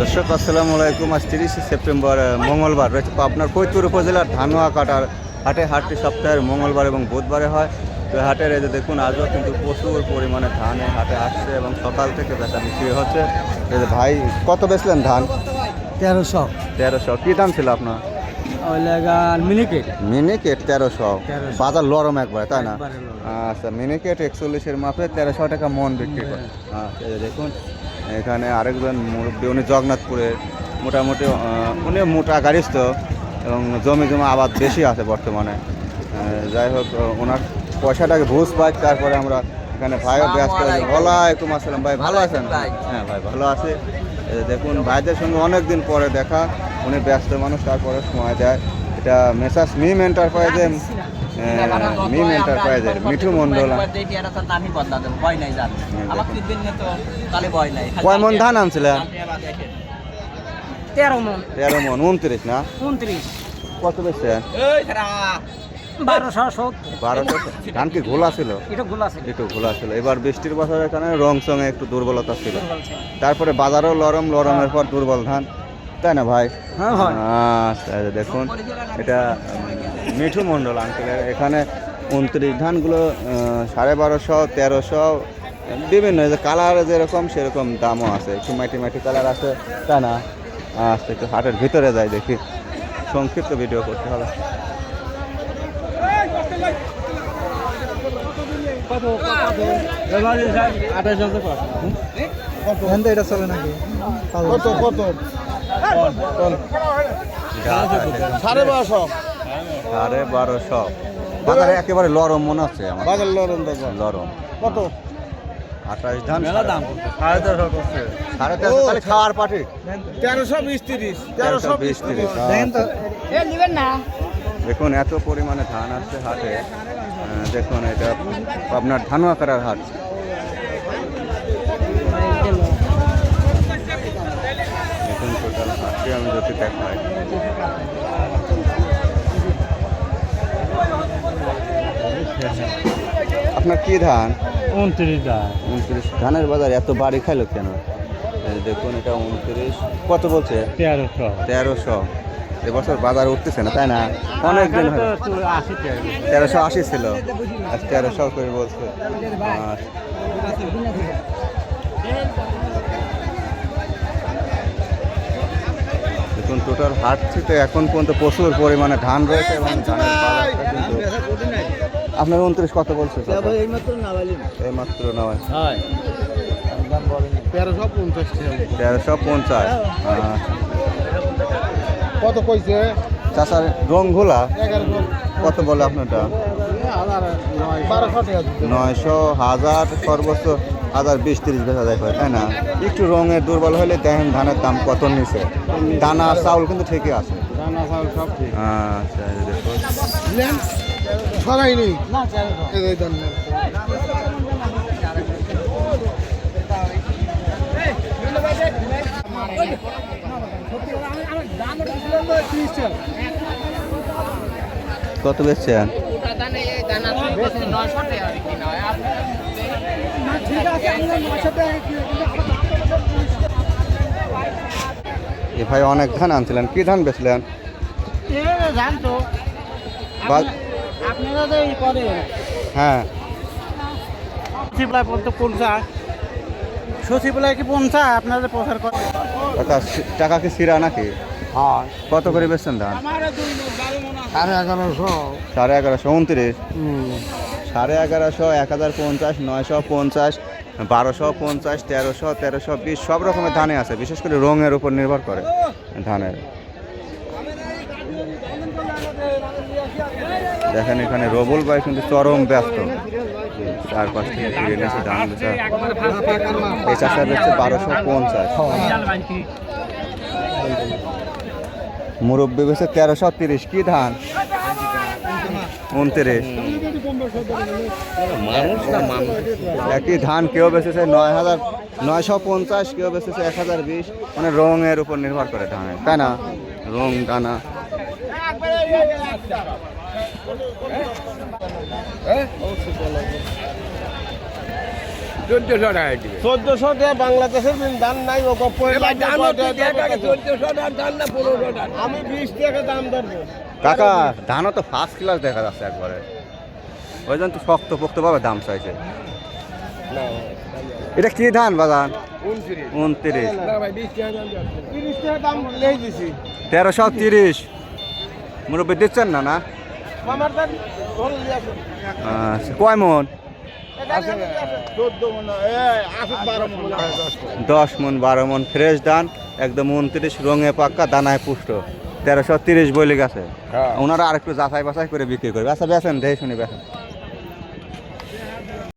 দর্শক আসসালামু আলাইকুম। আজ তিরিশে সেপ্টেম্বর মঙ্গলবার। রয়েছে আপনার ফরিদপুর উপজেলার ধানুয়া কাটার হাটে হাটটি সপ্তাহের মঙ্গলবার এবং বুধবারে হয়। তো হাটের যে দেখুন আজও কিন্তু প্রচুর পরিমাণে ধান এই হাটে আসছে এবং সকাল থেকে বেচা বিক্রি হচ্ছে। এই যে ভাই কত বেচলেন ধান? তেরোশো। তেরোশো। কী দাম ছিল আপনার? মিনিকেট। মিনিকেট তেরোশো। বাজার লরম একবার তাই না? আচ্ছা মিনিকেট একচল্লিশের মাপে তেরোশো টাকা মন বিক্রি করে। আচ্ছা দেখুন এখানে আরেকজন মুরব্বী উনি জগন্নাথপুরের মোটামুটি উনি মোটা গাড়িস তো এবং জমি জমা আবাদ বেশি আছে বর্তমানে। যাই হোক ওনার পয়সাটাকে ঘুষ পাই তারপরে আমরা এখানে ভাইও ব্যস্ত ওয়ালাইকুম আসসালাম। ভাই ভালো আছেন? হ্যাঁ ভাই ভালো আছে। দেখুন ভাইদের সঙ্গে অনেক দিন পরে দেখা। উনি ব্যস্ত মানুষ তারপরে সময় দেয়। এটা মেসাস মিম এন্টারপ্রাইজে মিম এন্টারপ্রাইজের মিঠু মন্ডল। কয় মন ধান আনছিলেন তেরো মন। তেরো মন উনত্রিশ না? উনত্রিশ। কত বেশি বারোশো সত্তর। বারোশো ধান কি ঘোলা ছিল? এটা গোলা ছিল। একটু ঘোলা ছিল। এবার বৃষ্টির বছরের কারণে রং সঙ্গে একটু দুর্বলতা ছিল। তারপরে বাজারও লরম লরমের পর দুর্বল ধান। তাই না ভাই? হ্যাঁ আচ্ছা দেখুন এটা মিঠু মণ্ডল আঙ্কেলের এখানে উনত্রিশ ধানগুলো সাড়ে বারোশো তেরোশো বিভিন্ন যে কালার যেরকম সেরকম দামও আছে। একটু মাটি মাটি কালার আছে তা না। আচ্ছা একটু হাটের ভিতরে যাই দেখি। সংক্ষিপ্ত ভিডিও করতে হবে। এটা চলে নাকি? কত? কত? সাড়ে বারোশো। সাড়ে বারোশো। বাজারে একেবারে লরম মনে হচ্ছে আমার। বাজার লরম লরম। কত? আঠাশ ধান মেলা দাম। সাড়ে তেরোশো করছে। সাড়ে তেরোশো খালি খাওয়ার পাটি। তেরোশো বিশ তিরিশ। তেরোশো বিশ তিরিশ। নেবেন না। দেখুন এত পরিমাণে ধান আসছে হাটে। দেখুন এটা আপনার ধানুয়া করার হাট। দেখুন টোটাল হাটটি আমি যদি দেখাই। আপনার কি ধান? উনত্রিশ ধান। উনত্রিশ। ধানের বাজার এত বাড়ি খাইলো কেন? দেখুন এটা উনত্রিশ। কত বলছে? তেরোশো। তেরোশো। এবছর বাজার উঠতেছে না তাই না? অনেক দিন তেরোশো আশি ছিল। আজ তেরোশো করে বলছে। আর দেখুন টোটাল হাট থেকে এখন পর্যন্ত প্রচুর পরিমাণে ধান রয়েছে এবং ধানের কিন্তু আপনার উনত্রিশ কত বলছে এই মাত্র নয় তেরোশো পঞ্চাশ তেরোশো পঞ্চাশ। কত কইছে? চাষার এগারোশো কত বলে আপনারটা? নয়শো। হাজার সর্বোচ্চ হাজার বিশ তিরিশ বেচা যায় হয়, তাই না? একটু রঙের দুর্বল হলে দেখেন ধানের দাম কত নিচে দানা চাউল কিন্তু ঠিকই আছে। দানা চাল সব ঠিক। আচ্ছা। সরাই নেই। না তেরোশো এই দেন না। কত বেচছেন? এ ভাই অনেক ধান আনছিলেন। কি ধান বেচলেন? জানতো বা- আপনারা তো এই করে হ্যাঁ। সচিবালয় পর্যন্ত পৌঁছায়। সচিবালয় কি পৌঁছায়? আপনাদের প্রচার টাকা টাকা কি সিরা নাকি? হয়। কত করে বেচছেন ধান? সাড়ে এগারোশো। সাড়ে এগারোশো উনত্রিশ? সাড়ে এগারোশো এক হাজার পঞ্চাশ নয়শো পঞ্চাশ বারোশো পঞ্চাশ তেরোশো তেরোশো বিশ সব রকমের ধানে আছে বিশেষ করে রঙের উপর নির্ভর করে ধানের। দেখেন এখানে রবুল ভাই কিন্তু চরম ব্যস্ত। চার পাঁচ থেকে ফিরে এনেছে ধান বেচা এই চাষা বেচছে বারোশো পঞ্চাশ। মুরব্বী বেচে তেরোশো তিরিশ। কি ধান? উনত্রিশ। একই ধান কেউ বেচেছে নয় হাজার নয়শো পঞ্চাশ, কেউ বেচেছে এক হাজার বিশ। মানে রঙের উপর নির্ভর করে ধানের, তাই না? রং দানা। চোদ্দশো টাকা চোদ্দশো টাকা বাংলাদেশের দাম নাই ও আমি বিশ টাকা দাম ধরবো। কাকা ধানও তো ফার্স্ট ক্লাস দেখা যাচ্ছে একবারে। ওই জন্য তো শক্ত পোক্তভাবে দাম চাইছে। এটা কি ধান বাগান উনত্রিশ। তেরোশো তিরিশ। মুরব্বী দিচ্ছেন না না? আচ্ছা, কয় মন? মনে মনে। দশ মন বারো মন ফ্রেশ ধান একদম উনত্রিশ রঙে পাক্কা দানায় পুষ্ট। তেরোশো তিরিশ বলি গেছে ওনারা আর একটু যাচাই বাছাই করে বিক্রি করবে। আচ্ছা বেছেন দেখে শুনি বেছেন